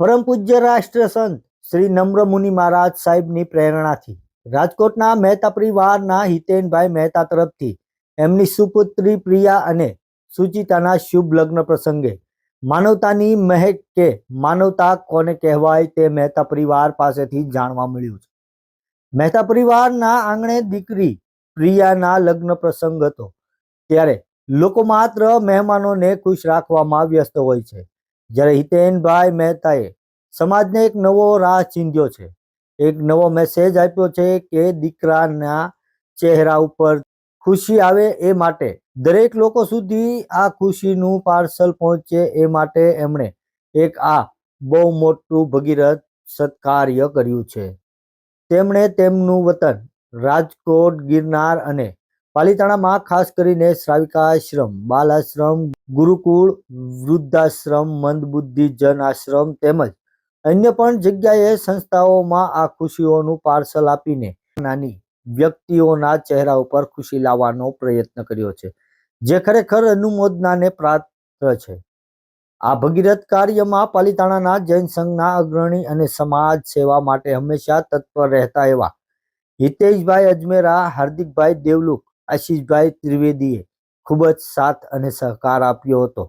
પરમ પૂજ્ય રાષ્ટ્ર સંત શ્રી નમ્ર મુનિ મહારાજ સાહેબની પ્રેરણાથી. રાજકોટના મહેતા પરિવારના હિતેનભાઈ મહેતા તરફથી એમની સુપુત્રી પ્રિયા અને સુચિતાના શુભ લગ્ન પ્રસંગે માનવતાની મહેક કે માનવતા કોને કહેવાય તે મહેતા પરિવાર પાસેથી જાણવા મળ્યું છે. મહેતા પરિવારના આંગણે દીકરી પ્રિયાના લગ્ન પ્રસંગ હતો, ત્યારે લોકો માત્ર મહેમાનોને ખુશ રાખવામાં વ્યસ્ત હોય છે. જ્યારે હિતેનભાઈ મહેતાએ સમાજને એક નવો રાહ ચીંધ્યો છે. એક નવો મેસેજ આપ્યો છે કે દીકરાના ચહેરા ઉપર ખુશી આવે એ માટે. દરેક લોકો સુધી આ ખુશીનું પાર્સલ પહોંચે એ માટે એમણે એક આ બહુ મોટું ભગીરથ સત્કાર્ય કર્યું છે. તેમણે તેમનું વતન રાજકોટ ગિરનાર અને પાલિતાણામાં ખાસ કરીને શ્રાવિકાશ્રમ, બાલાશ્રમ, ગુરુકુળ, વૃદ્ધાશ્રમ, મંદબુદ્ધિ જન આશ્રમ તેમજ અન્ય પણ જગ્યાએ સંસ્થાઓમાં આ ખુશીઓનું પાર્સલ આપીને નાની વ્યક્તિઓના ચહેરા ઉપર ખુશી લાવવાનો પ્રયત્ન કર્યો છે, જે ખરેખર અનુમોદનાને પ્રાપ્ત છે. આ ભગીરથ કાર્યમાં પાલિતાણાના જૈન સંઘના અગ્રણી અને સમાજ સેવા માટે હંમેશા તત્પર રહેતા એવા હિતેશભાઈ અજમેરા, હાર્દિકભાઈ દેવલુક આશીષભાઈ ત્રિવેદીએ ખૂબ જ સાથ અને સહકાર આપ્યો હતો.